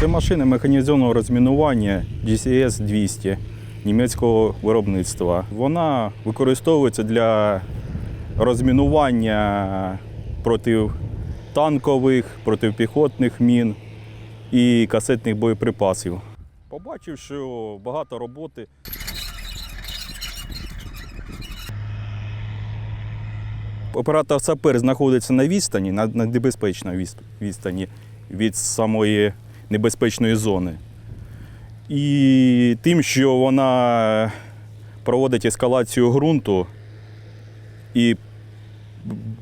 Це машина механізованого розмінування GCS 200 німецького виробництва. Вона використовується для розмінування протитанкових, протипіхотних мін і касетних боєприпасів. Побачив, що багато роботи. Оператор сапер знаходиться на відстані, на небезпечній відстані від самої небезпечної зони. І тим, що вона проводить ескалацію ґрунту і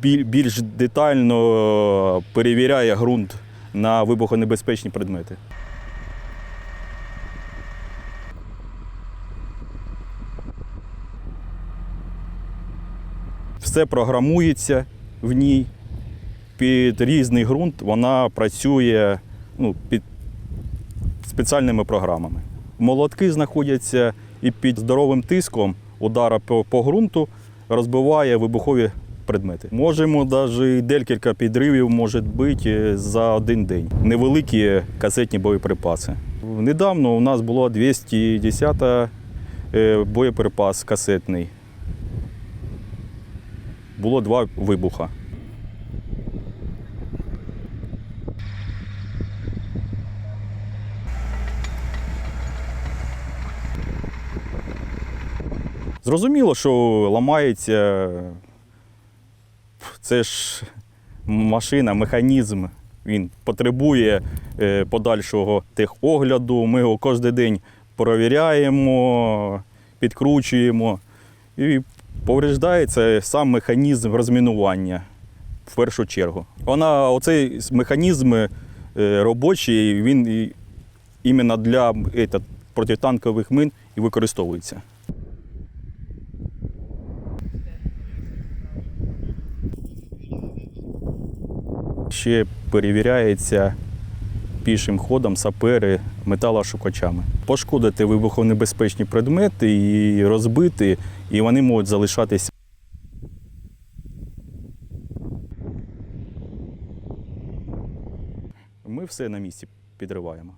більш детально перевіряє ґрунт на вибухонебезпечні предмети. Все програмується в ній. Під різний ґрунт вона працює ну, під спеціальними програмами. Молотки знаходяться і під здоровим тиском удара по, ґрунту розбиває вибухові предмети. Можемо навіть декілька підривів може бути за один день. Невеликі касетні боєприпаси. Недавно у нас було 210 е, боєприпас касетний. Було два вибуха. Зрозуміло, що ламається. Це ж машина, механізм. Він потребує е, подальшого техогляду. Ми його кожен день перевіряємо, підкручуємо. І повреждається сам механізм розмінування в першу чергу. Вона, оцей механізм е, робочий, він іменно для протитанкових мин і використовується. Ще перевіряється пішим ходом сапери металошукачами. Пошкодити вибухонебезпечні предмети і розбити, і вони можуть залишатися. Ми все на місці підриваємо.